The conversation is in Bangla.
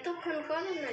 এতক্ষণ করেন না